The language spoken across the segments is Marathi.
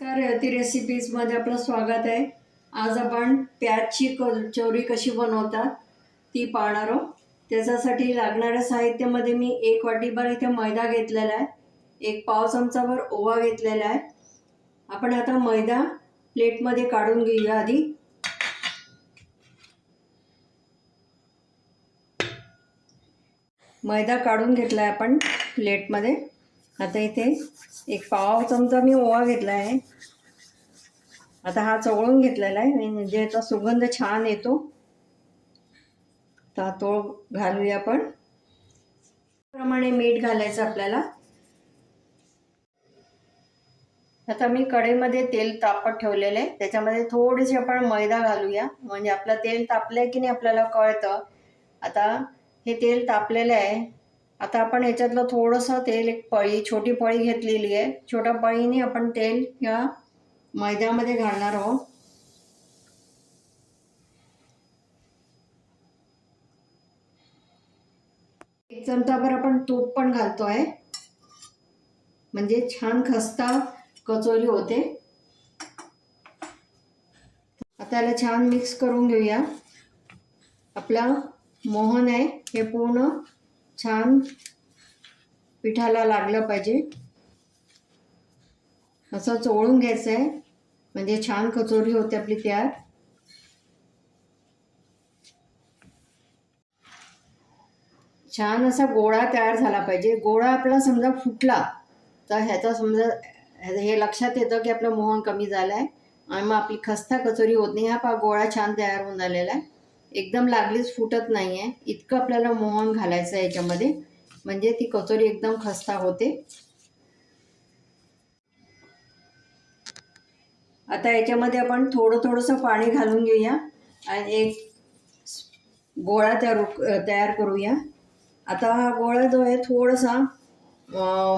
नमस्कार रेवती रेसिपीजमध्ये आपलं स्वागत आहे. आज आपण प्याजची कचोरी कशी बनवतात ती पाहणार आहोत. त्याच्यासाठी लागणाऱ्या साहित्यामध्ये मी एक वाटीभर इथे मैदा घेतलेला आहे. एक पाव चमचाभर ओवा घेतलेला आहे. आपण आता मैदा प्लेटमध्ये काढून घेऊया आधी. मैदा काढून घेतला आहे आपण प्लेटमध्ये. आता इथे एक पाव चमचा मी ओवा घेतला आहे. आता हा चवळून घेतलेला आहे म्हणजे याचा सुगंध छान येतो. तर तो घालूया आपण. प्रमाणे मीठ घालायचं आपल्याला. आता मी कढईमध्ये तेल तापत ठेवलेलं आहे. त्याच्यामध्ये थोडेसे आपण मैदा घालूया. म्हणजे आपलं तेल तापलं की नाही आपल्याला कळतं. आता हे तेल तापलेलं आहे. आता आपण ह्याच्यातलं थोडंसं तेल एक पळी छोटी पळी घेतलेली आहे. छोट्या पळीने आपण तेल या मैद्यामध्ये घालणार आहोत. एक चमचाभर आपण तूप पण घालतो आहे म्हणजे छान खस्ता कचोरी होते. आता याला छान मिक्स करून घेऊया. आपला मोहन आहे हे पूर्ण छान पिठाला लागलं पाहिजे. असं चोळून घ्यायचं आहे म्हणजे छान कचोरी होते आपली तयार. छान असा गोळा तयार झाला पाहिजे. गोळा आपला समजा फुटला तर ह्याचा समजा हे लक्षात येतं की आपलं मोहन कमी झालं आहे आणि मग आपली खस्ता कचोरी होत नाही. हा पा गोळा छान तयार होऊन झालेला आहे. एकदम लागलीच फुटत नाही आहे इतकं आपल्याला मोहन घालायचं आहे याच्यामध्ये. म्हणजे ती कचोरी एकदम खस्ता होते. आता याच्यामध्ये आपण थोडं थोडंसं पाणी घालून घेऊया. आणि एक गोळा तयार तयार करूया. आता हा गोळा जो आहे थोडासा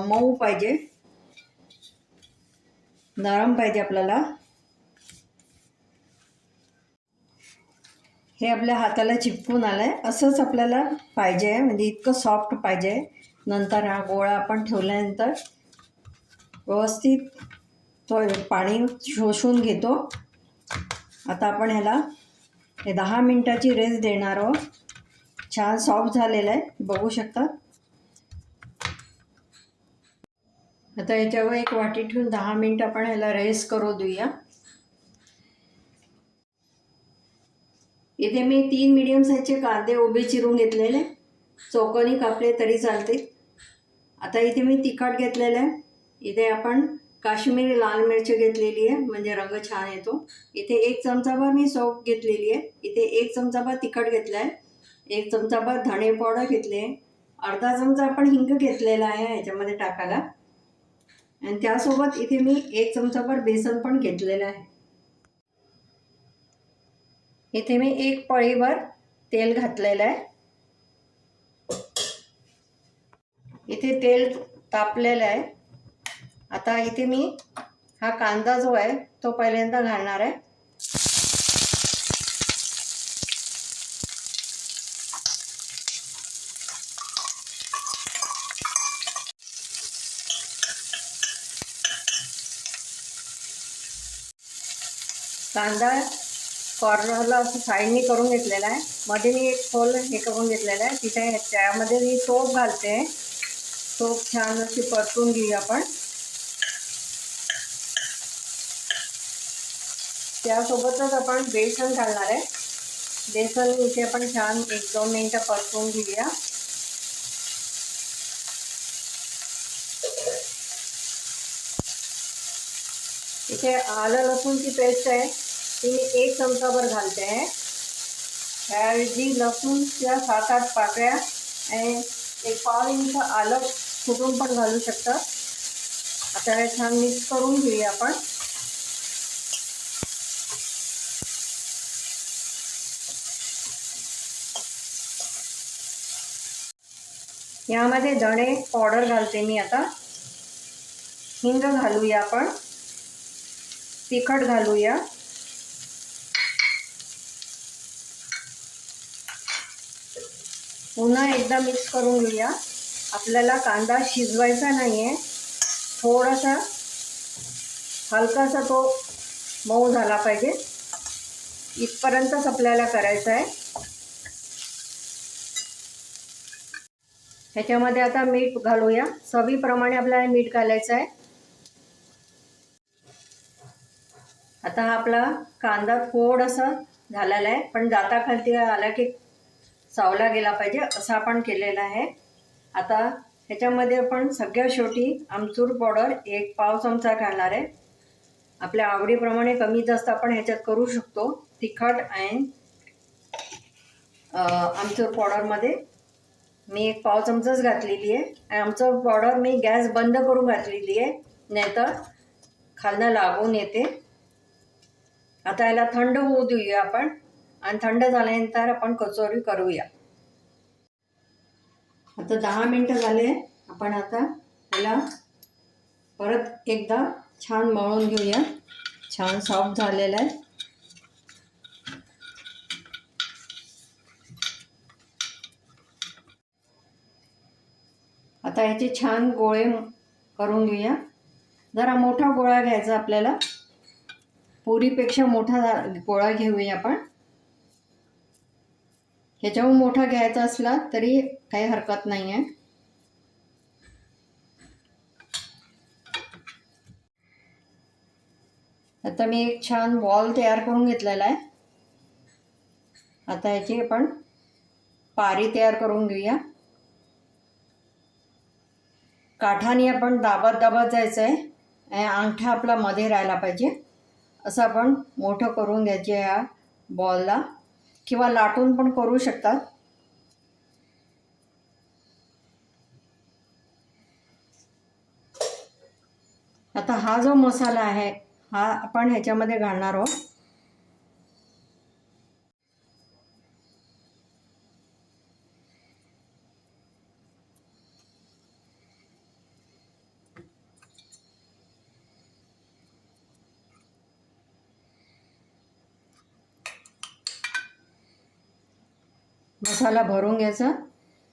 मऊ पाहिजे. नरम पाहिजे आपल्याला. हे आपल्या हाताला चिपकून आलं आहे असंच आपल्याला पाहिजे. आहे म्हणजे इतकं सॉफ्ट पाहिजे. नंतर हा गोळा आपण ठेवल्यानंतर व्यवस्थित तो पाणी शोषून घेतो. आता आपण ह्याला हे दहा मिनटाची रेस्ट देणार आहोत. छान सॉफ्ट झालेलं आहे. बघू शकता. आता याच्यावर एक वाटी ठेवून दहा मिनटं आपण ह्याला रेस्ट करू देऊया. इथे मी तीन मिडियम साईजचे कांदे उभे चिरून घेतलेले. चौकोनी कापले तरी चालते आता इथे मी तिखट घेतलेलं आहे. इथे आपण काश्मीरी लाल मिरची घेतलेली आहे म्हणजे रंग छान येतो. इथे एक चमचाभर मी सोप घेतलेली आहे. इथे एक चमचाभर तिखट घेतलं आहे. एक चमचाभर धणे पावडर घेतले आहे. अर्धा चमचा आपण हिंग घेतलेला आहे ह्याच्यामध्ये टाकायला. आणि त्यासोबत इथे मी एक चमचाभर बेसन पण घेतलेलं आहे. इथे मी एक पळीवर तेल घातलेलं आहे. इथे तेल तापलेलं आहे. आता इथे मी हा कांदा जो आहे तो पहिल्यांदा घालणार आहे. कांदा कॉर्नरला असं साईडनी करून घेतलेला आहे. मध्ये मी एक खोल हे करून घेतलेलं आहे. तिथे त्यामध्ये मी सोप घालते. सोप छान अशी परतून घेऊया आपण. त्यासोबतच आपण बेसन घालणार आहे. बेसन इथे आपण छान एक दोन मिनटं परतून घेऊया. इथे आलं लसूणची पेस्ट आहे. ती मी एक चमचाभर घालते. आहे त्याऐवजी लसूणच्या सात आठ पाकळ्या आणि एक पाव इंच आलं फुटून पण घालू शकता. आता हे छान मिक्स करून घेऊया आपण. यामध्ये धणे पावडर घालते मी आता. हिंग घालूया आपण. तिखट घालूया. पुन्हा एकदा मिक्स करून घेऊया. आपल्याला कांदा शिजवायचा नाही आहे थोडासा हलकासा तो मऊ झाला पाहिजे. इथपर्यंतच आपल्याला करायचा आहे. ह्याच्यामध्ये आता मीठ घालूया. चवीप्रमाणे आपल्याला मीठ घालायचं आहे. आता हा आपला कांदा थोडासा झालेला आहे. पण जाता खालती आला की चावला गेला पाहिजे असं आपण केलेलं आहे. आता ह्याच्यामध्ये आपण सगळ्या शेवटी आमचूर पावडर एक पाव चमचा घालणार आहे. आपल्या आवडीप्रमाणे कमी जास्त आपण ह्याच्यात करू शकतो. तिखट आणि आमचूर पावडरमध्ये मी एक पाव चमचाच घातलेली आहे. आणि आमचं पावडर मी गॅस बंद करून घातलेली आहे. नाहीतर खालनं लागून येते. आता याला थंड होऊ देऊया आपण. आणि थंड झाल्यानंतर आपण कचोरी करूया. आता दहा मिनटं झाले. आपण आता याला परत एकदा छान मळून घेऊया. छान सॉफ्ट झालेलं आहे. आता याचे छान गोळे करून घेऊया. जरा मोठा गोळा घ्यायचा आपल्याला. पुरीपेक्षा मोठा गोळा घेऊया आपण. ह्याच्याहून मोठा घ्यायचा असला तरी काही हरकत नाही आहे आता मी एक छान बॉल तयार करून घेतलेला आहे. आता ह्याची आपण पारी तयार करून घेऊया. काठाने आपण दाबत दाबत जायचं आहे आणि अंगठा आपला मध्ये राहायला पाहिजे. असं आपण मोठं करून घ्यायचे या बॉलला. किंवा लाटून पण करू शकतात. आता हा जो मसाला आहे हा आपण ह्याच्यामध्ये घालणार आहोत. मसाला भरून घ्यायचा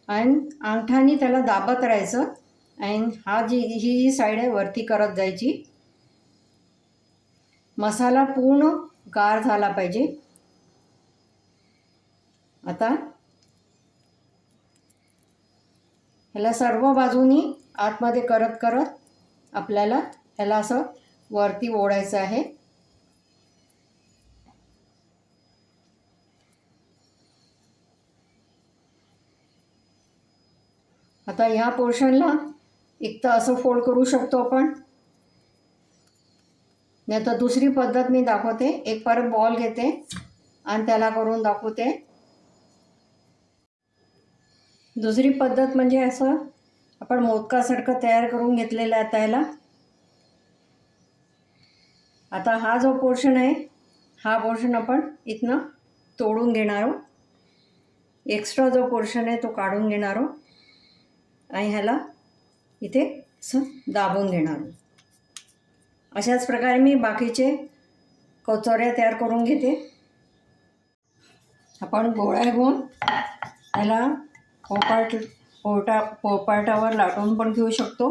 आणि अंगठाने त्याला दाबत राहायचं. आणि हा जी ही जी साईड आहे वरती करत जायची. मसाला पूर्ण गार झाला पाहिजे. आता ह्याला सर्व बाजूनी आतमध्ये करत करत आपल्याला ह्याला असं वरती ओढायचं आहे. आता ह्या पोर्शनला एक तर असं फोल्ड करू शकतो आपण. नाही तर दुसरी पद्धत मी दाखवते. एक परत बॉल घेते आणि त्याला करून दाखवते. दुसरी पद्धत म्हणजे असं आपण मोदकासारखं तयार करून घेतलेलं आहे त्याला. आता हा जो पोर्शन आहे हा पोर्शन आपण इथनं तोडून घेणार आहोत. एक्स्ट्रा जो पोर्शन आहे तो काढून घेणार आहोत. आणि ह्याला इथे असं दाबून घेणार अशाच प्रकारे मी बाकीचे कचोऱ्या तयार करून घेते. आपण गोळ्या घेऊन त्याला पोपाट पोटा पोपाटावर लाटून पण घेऊ शकतो.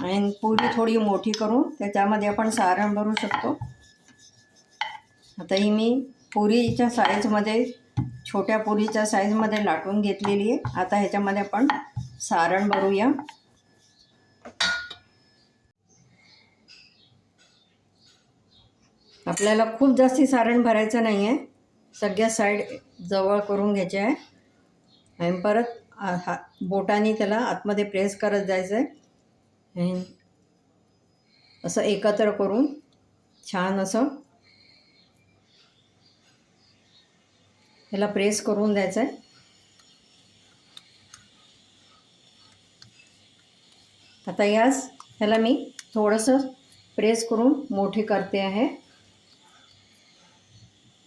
आणि पुरी थोडी मोठी करून त्याच्यामध्ये आपण सारण भरू शकतो. आता ही मी पुरीच्या साईजमध्ये छोट्या पुरीच्या साईजमध्ये लाटून घेतलेली आहे. आता ह्याच्यामध्ये आपण सारण भरूया. आपल्याला खूप जास्ती सारण भरायचं नाही आहे सगळ्या साईड जवळ करून घ्यायचे आहे. आणि परत हा बोटाने त्याला आतमध्ये प्रेस करत जायचं आहे असं एकत्र करून छान असं त्याला प्रेस करून द्यायचं आहे आता यास ह्याला मी थोडंसं प्रेस करून मोठी करते आहे.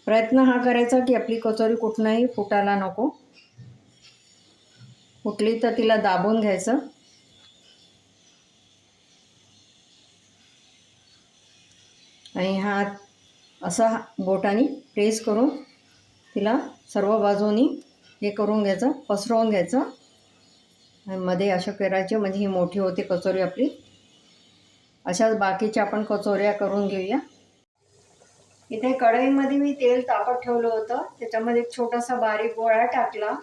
प्रयत्न हा करायचा की आपली कचोरी कुठनंही फुटायला नको. फुटली तर तिला दाबून घ्यायचं. आणि हा असा बोटाने प्रेस करून तिला सर्व बाजूनी हे करून घ्यायचं पसरवून घ्यायचं. मध्ये असं करायचं म्हणजे ही मोठी होते कचोरी आपली. अशाच बाकीच्या आपण कचोऱ्या करून घेऊया. इथे कढईमध्ये मी तेल तापत ठेवलं होतं. त्याच्यामध्ये एक छोटासा बारीक गोळा टाकला.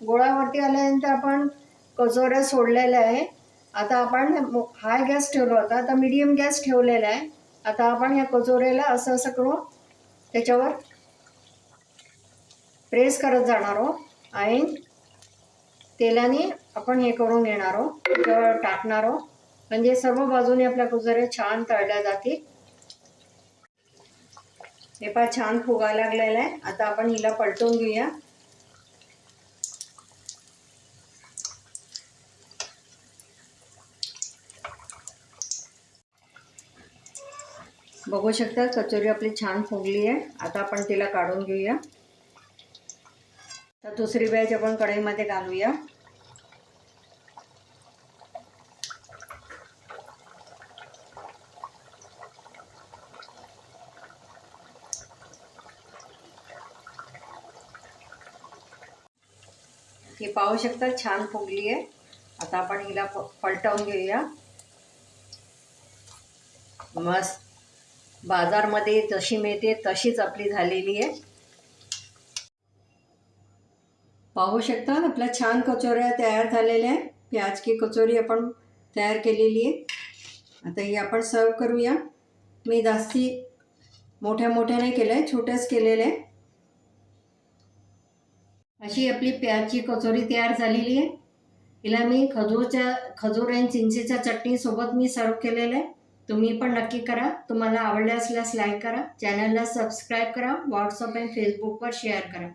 गोळावरती आल्यानंतर आपण कचोऱ्या सोडलेल्या आहे. आता आपण हाय गॅस ठेवला होता. आता मिडियम गॅस ठेवलेला आहे. आता आपण या कचोऱ्याला असं असं करून त्याच्यावर प्रेस करत जाणार आहोत. आणि तेलाने आपण हे करून घेणार आहोत. त्याच्यावर टाकणार आहोत. म्हणजे सर्व बाजूने आपल्या कुजऱ्या छान तळल्या जातील. हे पहा छान फुगा लागलेलं आहे. आता आपण हिला पलटून घेऊया. बघू शकता कचोरी आपली छान फुगली आहे. आता आपण तिला काढून घेऊया. तर दुसरी बॅच आपण कढईमध्ये घालूया. हे पाहू शकता छान फुगली आहे. आता आपण हिला प पलटवून घेऊया. मस्त. बाजारमध्ये जशी मिळते तशीच आपली झालेली आहे. पाहू शकता आपल्या छान कचोऱ्या तयार झालेल्या आहे प्याज की कचोरी आपण तयार केलेली आहे. आता ही आपण सर्व करूया. मी जास्ती मोठ्या मोठ्या नाही केलं आहे छोट्याच केलेलं आहे अशी आपली प्याजची कचोरी तयार झालेली आहे. हिला मी खजूरच्या खजूर आणि चिंचेच्या चटणीसोबत मी सर्व केलेलं आहे. तुम्ही पण नक्की करा. तुम्हाला आवडले असल्यास लाईक करा चॅनलला सबस्क्राईब करा. व्हॉट्सअप आणि फेसबुकवर शेअर करा.